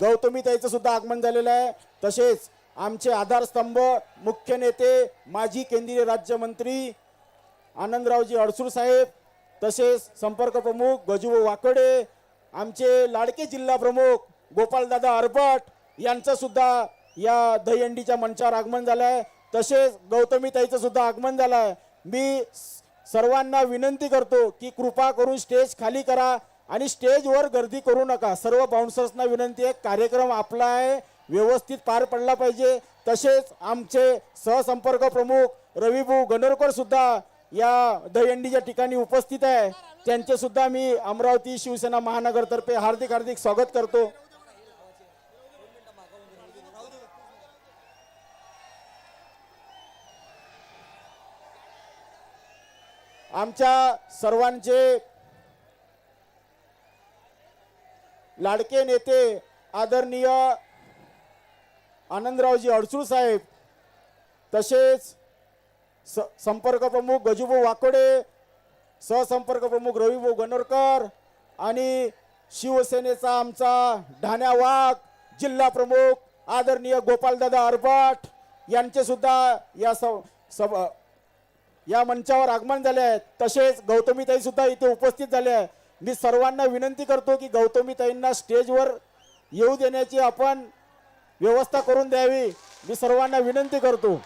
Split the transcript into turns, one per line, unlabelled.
गौतमीताईचं सुद्धा आगमन झालेलं आहे. तसेच आमचे आधारस्तंभ मुख्य नेते माजी केंद्रीय राज्यमंत्री आनंदरावजी अडसूर साहेब तसेच संपर्क प्रमुख गजू वाकडे आमचे लाडके जिल्हा प्रमुख गोपालदादा अरबट यांचं सुद्धा या दहीहंडीच्या मंचावर आगमन झालं आहे तसेच गौतमीताईचं सुद्धा आगमन झालं आहे मी स- सर्वांना विनंती करतो की कृपा करून स्टेज खाली करा. आणि स्टेजवर गर्दी करू नका. सर्व बाउन्सर्सना विनंती आहे कार्यक्रम आपला आहे व्यवस्थित पार पडला पाहिजे. तसेच आमचे सहसंपर्क प्रमुख रविभाऊ गणोरकर सुद्धा या दहीहंडीच्या ठिकाणी उपस्थित आहे. त्यांचे सुद्धा मी अमरावती शिवसेना महानगरतर्फे हार्दिक हार्दिक स्वागत करतो. आमच्या सर्वांचे लाडके नेते आदरणीय आनंदरावजी अडसूळ साहेब तसेच स संपर्क प्रमुख गजूभाऊ वाकोडे सहसंपर्क प्रमुख रविभाऊ गणोरकर आणि शिवसेनेचा आमचा ढाण्या वाघ जिल्हा प्रमुख आदरणीय गोपालदादा अरबाट यांचे सुद्धा या स सब या मंचावर आगमन झाले आहे. तसेच गौतमीताई सुद्धा इथे उपस्थित झाले आहे. मी सर्वांना विनंती करतो की गौतमीताईंना स्टेजवर येऊ देण्याची आपण व्यवस्था करून द्यावी. मी सर्वांना विनंती करतो.